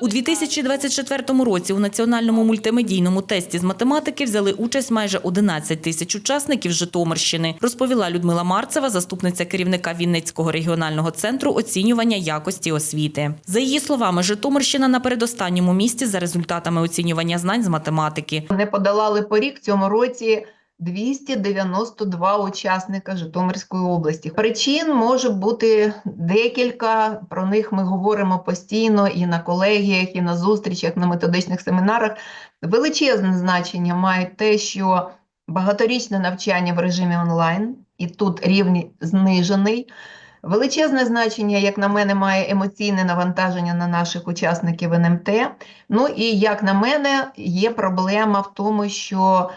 У 2024 році у національному мультимедійному тесті з математики взяли участь майже 11 тисяч учасників Житомирщини, розповіла Людмила Марцева, заступниця керівника Вінницького регіонального центру оцінювання якості освіти. За її словами, Житомирщина на передостанньому місці за результатами оцінювання знань з математики. Не подолали порік цьому році 292 учасника Житомирської області. Причин може бути декілька. Про них ми говоримо постійно і на колегіях, і на зустрічах, на методичних семінарах. Величезне значення має те, що багаторічне навчання в режимі онлайн, і тут рівень знижений. Величезне значення, як на мене, має емоційне навантаження на наших учасників НМТ. Ну і як на мене, є проблема в тому, що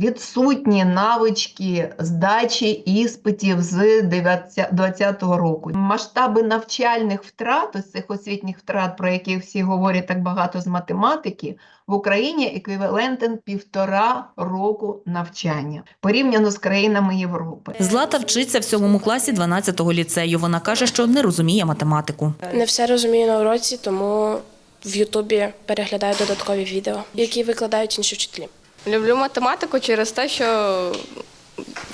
відсутні навички здачі іспитів з 2020 року. Масштаби навчальних втрат, ось цих освітніх втрат, про які всі говорять так багато з математики, в Україні еквівалентен півтора року навчання порівняно з країнами Європи. Злата вчиться в сьомому класі 12-го ліцею. Вона каже, що не розуміє математику. Не все розумію на уроці, тому в Ютубі переглядаю додаткові відео, які викладають інші вчителі. Люблю математику через те, що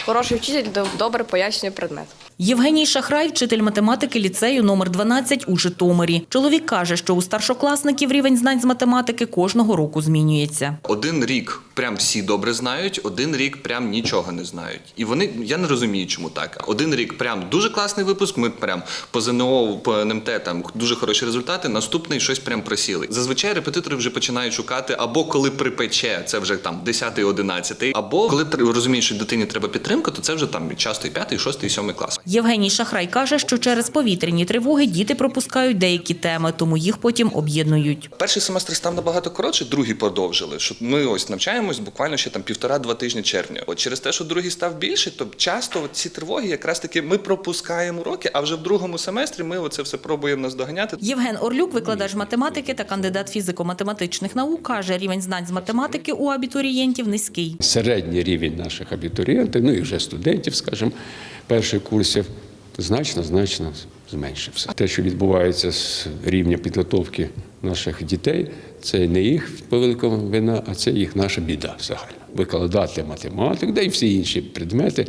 хороший вчитель до- добре пояснює предмет. Євгеній Шахрай, вчитель математики ліцею номер 12 у Житомирі. Чоловік каже, що у старшокласників рівень знань з математики кожного року змінюється. Один рік прям всі добре знають, один рік прям нічого не знають. І вони я не розумію, чому так. Один рік прям дуже класний випуск. Ми прям по ЗНО, по НМТ там дуже хороші результати. Наступний щось прям просіли. Зазвичай репетитори вже починають шукати або коли припече, це вже там 10 11 або коли розумієш, що дитині треба підтримка, то це вже там часто і 5, 6, 7 клас. Євгеній Шахрай каже, що через повітряні тривоги діти пропускають деякі теми, тому їх потім об'єднують. Перший семестр став набагато коротше, другий продовжили. Що ми ось навчаємось буквально ще там півтора-два тижні червня. От через те, що другий став більше, то часто ці тривоги якраз таки ми пропускаємо уроки, а вже в другому семестрі ми оце все пробуємо наздоганяти. Євген Орлюк, викладач математики та кандидат фізико-математичних наук, каже, рівень знань з математики у абітурієнтів низький. середній рівень наших абітурієнтів, ну і вже студентів, скажімо, перших курсів, значно, значно зменшився. Те, що відбувається з рівня підготовки наших дітей, це не їх велика вина, а це їх наша біда загальна. Викладати математику, да і всі інші предмети.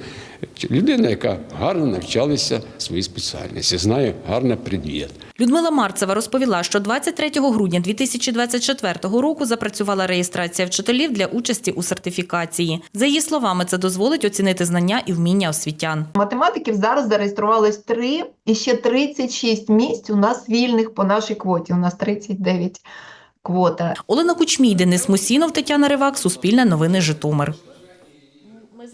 Людина, яка гарно навчалася своїй спеціальності, знає гарно предмет. Людмила Марцева розповіла, що 23 грудня 2024 року запрацювала реєстрація вчителів для участі у сертифікації. За її словами, це дозволить оцінити знання і вміння освітян. Математиків зараз зареєструвалось 3 і ще 36 місць у нас вільних по нашій квоті. У нас 39 квота. Олена Кучмій, Денис Мусінов, Тетяна Ривак, Суспільне новини Житомир.